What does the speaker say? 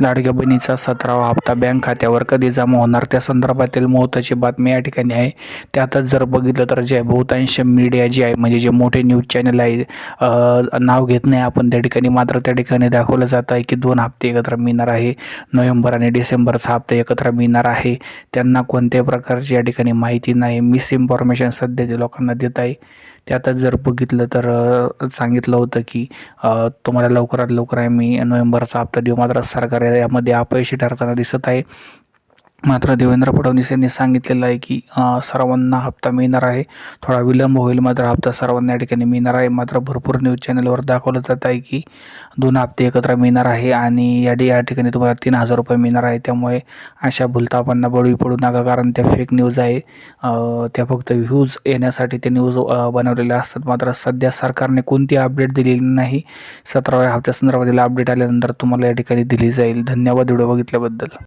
लाडक्या बहिणीचा सतरावा हप्ता बँक खात्यावर कधी जमा होणार? त्या संदर्भातील महत्त्वाची बातमी या ठिकाणी आहे. त्यातच जर बघितलं तर जे बहुतांश मीडिया जे आहे म्हणजे जे मोठे न्यूज चॅनल आहे नाव घेत नाही आपण त्या ठिकाणी मात्र त्या ठिकाणी दाखवलं जात आहे की दोन हप्ते एकत्र मिळणार आहे. नोव्हेंबर आणि डिसेंबरचा हप्ता एकत्र मिळणार आहे. त्यांना कोणत्याही प्रकारची या ठिकाणी माहिती नाही. मिस इन्फॉर्मेशन सध्या ते लोकांना देत आहे. त्यातच जर बघितलं तर सांगितलं होतं की तुम्हाला लवकरात लवकर आम्ही नोव्हेंबरचा हप्ता देऊ. मात्र सरकार यामध्ये अपयशी ठरताना दिसत आहे. मात्र देवेंद्र फडणवीस यांनी सांगितलेलं आहे की सर्वांना हप्ता मिळणार आहे. थोडा विलंब होईल मात्र हप्ता सर्वांना या ठिकाणी मिळणार आहे. मात्र भरपूर न्यूज चॅनलवर दाखवलं जात आहे की दोन हप्ते एकत्र मिळणार आहे आणि या डे या ठिकाणी तुम्हाला तीन हजार रुपये मिळणार आहे. त्यामुळे अशा भूलतापांना बळी पडू नका कारण त्या फेक न्यूज आहे. त्या फक्त व्ह्यूज येण्यासाठी ते न्यूज बनवलेल्या असतात. मात्र सध्या सरकारने कोणती अपडेट दिलेली नाही. सतराव्या हप्त्यासंदर्भातील अपडेट आल्यानंतर तुम्हाला या ठिकाणी दिली जाईल. धन्यवाद व्हिडिओ बघितल्याबद्दल.